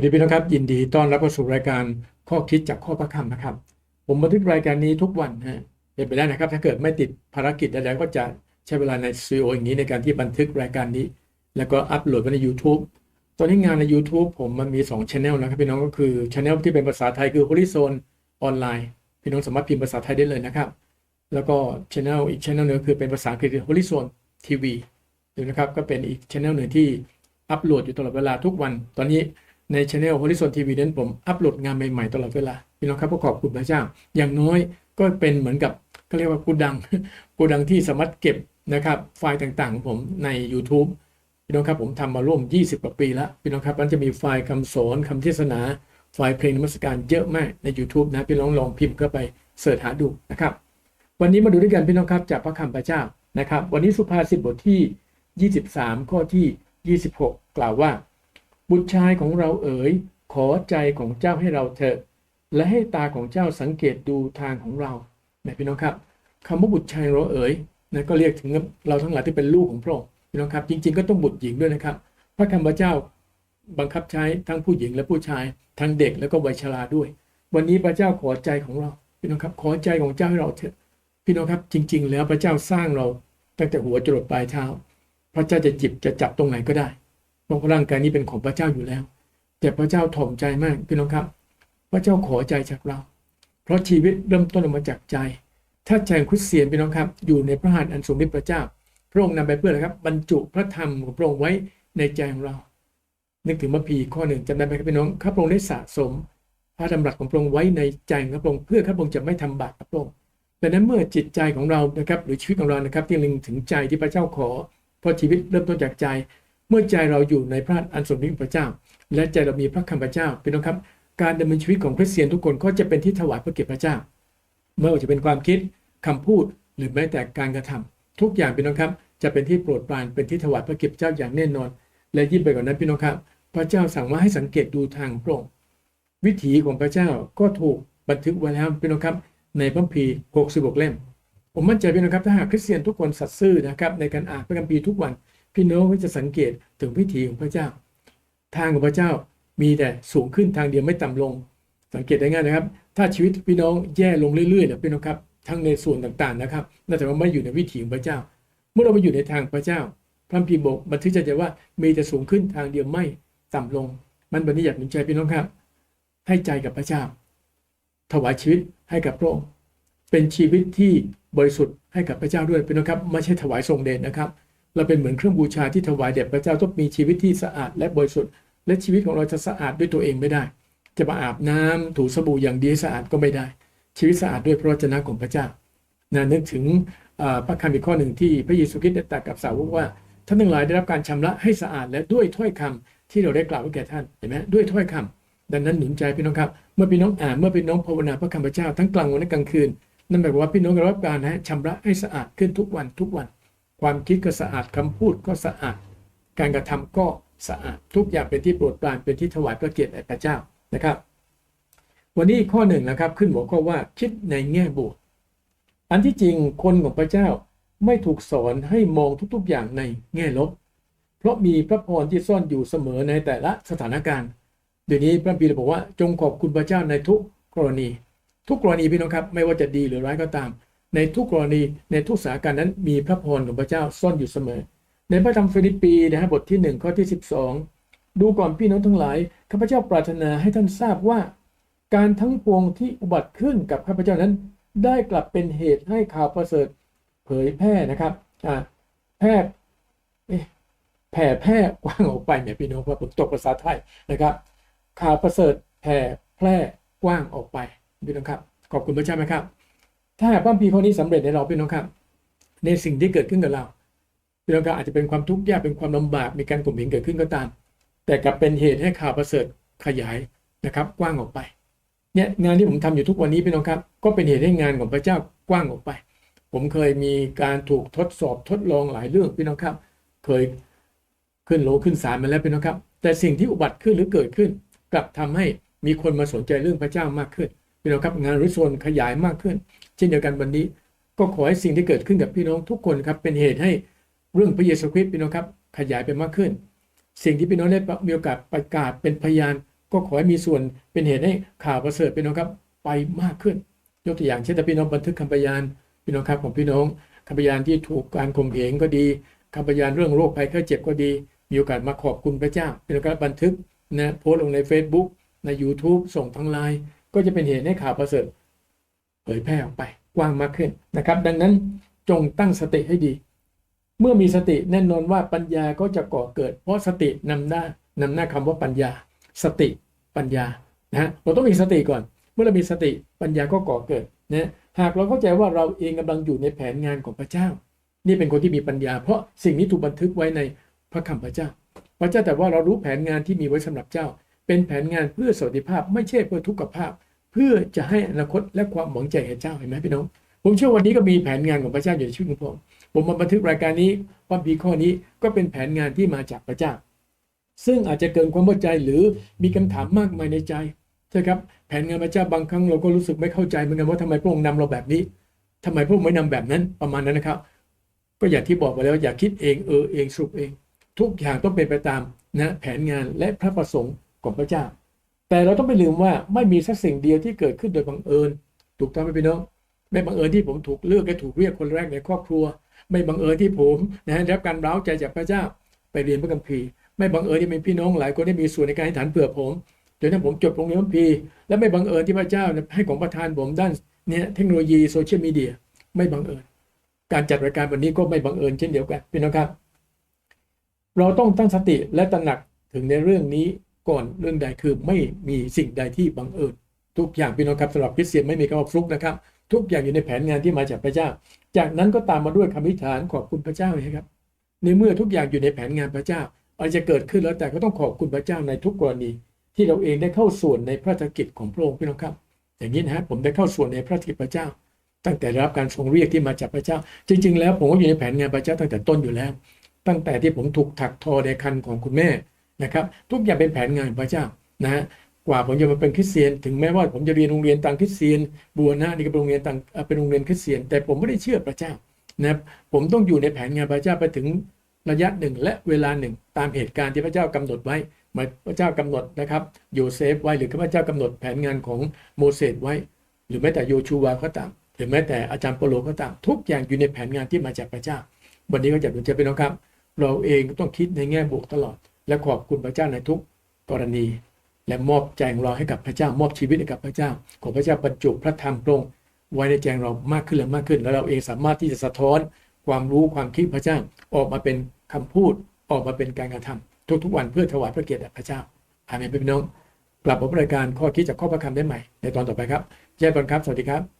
วัสดีพี่น้องครับ ยินดีต้อนรับเข้าสู่รายการข้อคิดจากข้อพระคำนะครับ ผมบันทึกรายการนี้ทุกวันฮะเป็นไปได้นะครับ ถ้าเกิดไม่ติดภารกิจใดๆก็จะใช้เวลาในสตูดิโออย่างนี้ในการที่บันทึกรายการนี้ แล้วก็อัปโหลดไว้ใน YouTube ตอนนี้งานใน YouTube ผมมันมี2 Channel นะครับพี่น้องก็คือ Channel ที่เป็นภาษาไทยคือ Horizon ออนไลน์พี่น้องสามารถพิมพ์ภาษาไทยได้เลยนะครับ แล้วก็ Channel อีก Channel หนึงคือเป็นภาษาอังกฤษคือ Horizon TV ดูนะครับก็เป็นอีก Channel หนึ่งที่อัปโหลดอยู่ตลอดเวลาทุกวัน ตอนนี้ ใน c h anel Horizon TV นั้นผมอัปโหลดงานใหม่ๆตลอดเวลาพี่น้องครับก็ขอบคุณพระเจ้า อย่างน้อยก็เป็นเหมือนกับก็เรียกว่ากูดังกูดังที่สามารถเก็บนะครับไฟล์ต่างๆของผมใน YouTube พี่น้องครับผมทำมาร่วม 20กว่าปีแล้วพี่น้องครับมันจะมีไฟล์คำสอนคำเทศนาไฟล์เพลงนมัสการเยอะมากใน YouTube นะพี่น้องลองพิมพ์เข้าไปเสิร์ชหาดูนะครับ วันนี้มาดูด้วยกันพี่น้องครับจากพระคำพระเจ้านะครับ วันนี้สุภาษิตบทที่ 23 ข้อที่ 26 กล่าวว่า บุตรชายของเราเอ๋ย ขอใจของเจ้าให้เราเถอะและให้ตาของเจ้าสังเกตดูทางของเรานะพี่น้องครับคำว่าบุตรชายเราเอ๋ยนะก็เรียกถึงเราทั้งหลายที่เป็นลูกของพระองค์พี่น้องครับ จริง ๆ ก็ต้องบุตรหญิงด้วยนะครับ พระคำพระเจ้าบังคับใช้ทั้งผู้หญิงและผู้ชายทั้งเด็กแล้วก็วัยชราด้วย วันนี้พระเจ้าขอใจของเราพี่น้องครับ ขอใจของเจ้าให้เราเถอะพี่น้องครับจริง ๆ แล้วพระเจ้าสร้างเราตั้งแต่หัวจรดปลายเท้า พระเจ้าจะจิบจะจับตรงไหนก็ได้ เพราะร่างกายนี้เป็นของพระเจ้าอยู่แล้ว แต่พระเจ้าถ่อมใจมากพี่น้องครับ พระเจ้าขอใจจากเรา เพราะชีวิตเริ่มต้นออกมาจากใจ ถ้าใจคริสเตียนพี่น้องครับ อยู่ในพระหัตถ์อันทรงฤทธิ์พระเจ้า พระองค์นำไปเพื่ออะไรครับ บรรจุพระธรรมของพระองค์ไว้ในใจของเรา นึกถึงมัพีข้อหนึ่งจำได้ไหมครับพี่น้องข้าพระองค์ได้สะสม พระดำรัสของพระองค์ไว้ในใจของพระองค์เพื่อข้าพระองค์จะไม่ทำบาปกับพระองค์ดังนั้นเมื่อจิตใจของเรานะครับหรือชีวิตของเรานะครับที่ลึงถึงใจที่พระเจ้าขอเพราะชีวิตเริ่มต้นจากใจ เมื่อใจเราอยู่ในพระอันทรงฤทธิ์พระเจ้า และใจเรามีพระคำพระเจ้าพี่น้องครับ การดำเนินชีวิตของคริสเตียนทุกคนก็จะเป็นที่ถวายพระเกียรติพระเจ้าไม่ว่าจะเป็นความคิดคำพูดหรือแม้แต่การกระทำทุกอย่างพี่น้องครับจะเป็นที่โปรดปรานเป็นที่ถวายพระเกียรติเจ้าอย่างแน่นอน และยิ่งไปกว่านั้นพี่น้องครับ พระเจ้าสั่งว่าให้สังเกตดูทางพระองค์วิถีของพระเจ้าก็ถูกบันทึกไว้แล้วพี่น้องครับ ในพระคัมภีร์66 เล่ม ผมมั่นใจพี่น้องครับถ้าหากคริสเตียนทุกคนสัตย์ซื่อนะครับในการอ่านพระคัมภีร์ทุกวัน พี่น้องก็จะสังเกตถึงวิถีของพระเจ้า ทางของพระเจ้ามีแต่สูงขึ้นทางเดียวไม่ต่ำลง สังเกตได้ง่ายนะครับ ถ้าชีวิตพี่น้องแย่ลงเรื่อยๆเนี่ยพี่น้องครับทั้งในส่วนต่างๆนะครับนั่นแปลว่าไม่อยู่ในวิถีของพระเจ้า เมื่อเราไปอยู่ในทางพระเจ้า พระคัมภีร์บอกบันทึกใจว่ามีแต่สูงขึ้นทางเดียวไม่ต่ำลง มันบันนี้อยากหนุนใจพี่น้องครับ ให้ใจกับพระเจ้า ถวายชีวิตให้กับพระองค์เป็นชีวิตที่บริสุทธิ์ให้กับพระเจ้าด้วยพี่น้องครับไม่ใช่ถวายทรงเดชนะครับ เราเป็นเหมือนเครื่องบูชาที่ถวายแด่พระเจ้าต้องมีชีวิตที่สะอาดและบริสุทธิ์และชีวิตของเราจะสะอาดด้วยตัวเองไม่ได้ จะมาอาบน้ำถูสบู่อย่างดีสะอาดก็ไม่ได้ ชีวิตสะอาดด้วยพระวจนะของพระเจ้านะนึกถึงพระคำอีกข้อหนึ่งที่พระเยซูคริสต์ได้ตรัสกับสาวกว่าท่านทั้งหลายได้รับการชำระให้สะอาดและด้วยถ้อยคำที่เราได้กล่าวไว้แก่ท่านเห็นไหมด้วยถ้อยคำดังนั้นหนุนใจพี่น้องครับ เมื่อพี่น้องอ่านเมื่อพี่น้องภาวนาพระคำพระเจ้าทั้งกลางวันและกลางคืนนั่นหมายความว่าพี่น้องได้รับการนะชำระให้สะอาดขึ้นทุกวันทุกวัน ความคิดก็สะอาดคำพูดก็สะอาด การกระทำก็สะอาดทุกอย่างเป็นที่โปรดปรานเป็นที่ถวายพระเกียรติแด่พระเจ้านะครับ วันนี้ข้อหนึ่งนะครับขึ้นหัวข้อว่าคิดในแง่บวกอันที่จริงคนของพระเจ้าไม่ถูกสอนให้มองทุกๆอย่างในแง่ลบ เพราะมีพระพรที่ซ่อนอยู่เสมอในแต่ละสถานการณ์เดี๋ยวนี้พระบีบอกว่าจงขอบคุณพระเจ้าในทุกกรณี ทุกกรณีพี่น้องครับ ไม่ว่าจะดีหรือร้ายก็ตาม ในทุกกรณีในทุกสถานการณ์นั้นมีพระพรของพระเจ้าซ่อนอยู่เสมอ ในพระธรรมฟิลิปปีนะฮะบทที่ 1 ข้อที่ 12 ดูก่อนพี่น้องทั้งหลายข้าพเจ้าปรารถนาให้ท่านทราบว่า การทั้งปวงที่อุบัติขึ้นกับข้าพเจ้านั้น ได้กลับเป็นเหตุให้ข่าวประเสริฐเผยแพร่นะครับอ่าแพร่แผ่แพร่กว้างออกไปเนี่ยพี่น้องว่าผมตกภาษาไทยนะครับ ข่าวประเสริฐแผ่แพร่กว้างออกไปพี่น้องครับ ขอบคุณพระเจ้าไหมครับ ถ้าพระพีข้อนี้สำเร็จในเราพี่น้องครับ ในสิ่งที่เกิดขึ้นกับเราพี่น้องครับอาจจะเป็นความทุกข์ยากเป็นความลำบากมีการข่มเหงเกิดขึ้นก็ตาม แต่กลับเป็นเหตุให้ข่าวประเสริฐขยายนะครับ กว้างออกไปเนี่ยงานที่ผมทำอยู่ทุกวันนี้พี่น้องครับ ก็เป็นเหตุให้งานของพระเจ้ากว้างออกไป ผมเคยมีการถูกทดสอบทดลองหลายเรื่องพี่น้องครับ เคยขึ้นโลขึ้นศาลมาแล้วพี่น้องครับ แต่สิ่งที่อุบัติขึ้นหรือเกิดขึ้น กลับทำให้มีคนมาสนใจเรื่องพระเจ้ามากขึ้น พี่น้องครับงานริโซนขยายมากขึ้น เช่นเดียวกันวันนี้ ก็ขอให้สิ่งที่เกิดขึ้นกับพี่น้องทุกคนครับเป็นเหตุให้เรื่องพระเยซูคริสต์พี่น้องครับขยายไปมากขึ้น สิ่งที่พี่น้องได้มีโอกาสประกาศเป็นพยาน ก็ขอให้มีส่วนเป็นเหตุให้ข่าวประเสริฐพี่น้องครับไปมากขึ้น ยกตัวอย่างเช่นถ้าพี่น้องบันทึกคำพยานพี่น้องครับของพี่น้องคำพยานที่ถูกการข่มเหงก็ดีคำพยานเรื่องโรคภัยไข้เจ็บก็ดี มีโอกาสมาขอบคุณพระเจ้าพี่น้องครับบันทึกนะโพสต์ลงใน Facebook ใน YouTube ส่งทางไลน์ ก็จะเป็นเหตุให้ข่าวประเสริฐเผยแพร่ออกไปกว้างมากขึ้นนะครับ ดังนั้นจงตั้งสติให้ดี เมื่อมีสติแน่นอนว่าปัญญาก็จะก่อเกิด เพราะสตินำหน้านำหน้าคำว่าปัญญา สติปัญญานะฮะเราต้องมีสติก่อน เมื่อเรามีสติปัญญาก็ก่อเกิดนะหากเราเข้าใจว่าเราเองกำลังอยู่ในแผนงานของพระเจ้า นี่เป็นคนที่มีปัญญา เพราะสิ่งนี้ถูกบันทึกไว้ในพระคำพระเจ้า พระเจ้าแต่ว่าเรารู้แผนงานที่มีไว้สำหรับเจ้า เป็นแผนงานเพื่อสวัสดิภาพ ไม่ใช่เพื่อทุกขภาพ เพื่อจะให้อนาคตและความหวังใจแก่เจ้าเห็นไหมพี่น้อง ผมเชื่อวันนี้ก็มีแผนงานของพระเจ้าอยู่ในชีวิตของผม ผมมาบันทึกรายการนี้พระพีข้อนี้ก็เป็นแผนงานที่มาจากพระเจ้า ซึ่งอาจจะเกินความเข้าใจหรือมีคำถามมากมายในใจใช่ครับแผนงานพระเจ้าบางครั้งเราก็รู้สึกไม่เข้าใจเหมือนกันว่าทำไมพระองค์นำเราแบบนี้ทำไมพระองค์ไม่นำแบบนั้นประมาณนั้นนะครับ ก็อย่างที่บอกไปแล้วอย่าคิดเองเออเองสรุปเอง ทุกอย่างต้องเป็นไปตามนะแผนงานและพระประสงค์ ของพระเจ้า แต่เราต้องไม่ลืมว่าไม่มีสักสิ่งเดียวที่เกิดขึ้นโดยบังเอิญ ถูกต้องไหมพี่น้องไม่บังเอิญที่ผมถูกเลือกและถูกเรียกคนแรกในครอบครัว ไม่บังเอิญที่ผมนะฮะได้รับการร้าวใจจากพระเจ้า ไปเรียนพระคัมภีร์ไม่บังเอิญที่มีพี่น้องหลายคนได้มีส่วนในการให้ฐานเผื่อผมจนถ้าผมจบโรงเรียนพระคัมภีร์และไม่บังเอิญที่พระเจ้าให้ของประทานผมด้านเนี่ยเทคโนโลยีโซเชียลมีเดียไม่บังเอิญการจัดรายการวันนี้ก็ไม่บังเอิญเช่นเดียวกันพี่น้องครับ เราต้องตั้งสติและตระหนักถึงในเรื่องนี้ ก่อนเรื่องใดคือไม่มีสิ่งใดที่บังเอิญทุกอย่างพี่น้องครับสำหรับคริสเตียนไม่มีคำว่าฟลุกนะครับ ทุกอย่างอยู่ในแผนงานที่มาจากพระเจ้า จากนั้นก็ตามมาด้วยคำอธิษฐานขอบคุณพระเจ้านะครับ ในเมื่อทุกอย่างอยู่ในแผนงานพระเจ้าอะไรจะเกิดขึ้นแล้วแต่ก็ต้องขอบคุณพระเจ้าในทุกกรณี ที่เราเองได้เข้าส่วนในพระราชกิจของพระองค์พี่น้องครับ อย่างนี้นะฮะผมได้เข้าส่วนในพระราชกิจพระเจ้า ตั้งแต่รับการทรงเรียกที่มาจากพระเจ้า จริง ๆ แล้วผมก็อยู่ในแผนงานพระเจ้าตั้งแต่ต้นอยู่แล้ว ตั้งแต่ที่ผมถูกถักทอในคันของคุณแม่ นะครับทุกอย่างเป็นแผนงานพระเจ้านะฮะกว่าผมจะมาเป็นคริสเตียน ถึงแม้ว่าผมจะเรียนโรงเรียนต่างคริสเตียนบัวน้านี่ก็เป็นโรงเรียนต่างเป็นโรงเรียนคริสเตียน แต่ผมไม่ได้เชื่อพระเจ้านะครับผมต้องอยู่ในแผนงานพระเจ้าไปถึงระยะหนึ่งและเวลาหนึ่ง ตามเหตุการณ์ที่พระเจ้ากำหนดไว้หมายพระเจ้ากำหนดนะครับโยเซฟไว้หรือพระเจ้ากำหนดแผนงานของโมเสสไว้ หรือแม้แต่โยชูวาก็ตามหรือแม้แต่อาจารย์เปโลก็ตามทุกอย่างอยู่ในแผนงานที่มาจากพระเจ้า วันนี้ก็จะดูจะเป็นน้องครับ เราเองต้องคิดในแง่บวกตลอด และขอบคุณพระเจ้าในทุกกรณี และมอบใจของเราให้กับพระเจ้ามอบชีวิตให้กับพระเจ้า ขอพระเจ้าบรรจุพระธรรมตรงไว้ในใจเรามากขึ้นและมากขึ้น แล้วเราเองสามารถที่จะสะท้อนความรู้ความคิดพระเจ้าออกมาเป็นคำพูดออกมาเป็นการกระทำทุกๆวันเพื่อถวายพระเกียรติแด่พระเจ้าอาเมนพี่น้องกลับมาบรายการข้อคิดจากข้อพระคำได้ใหม่ในตอนต่อไปครับเจอกันครับสวัสดีครับ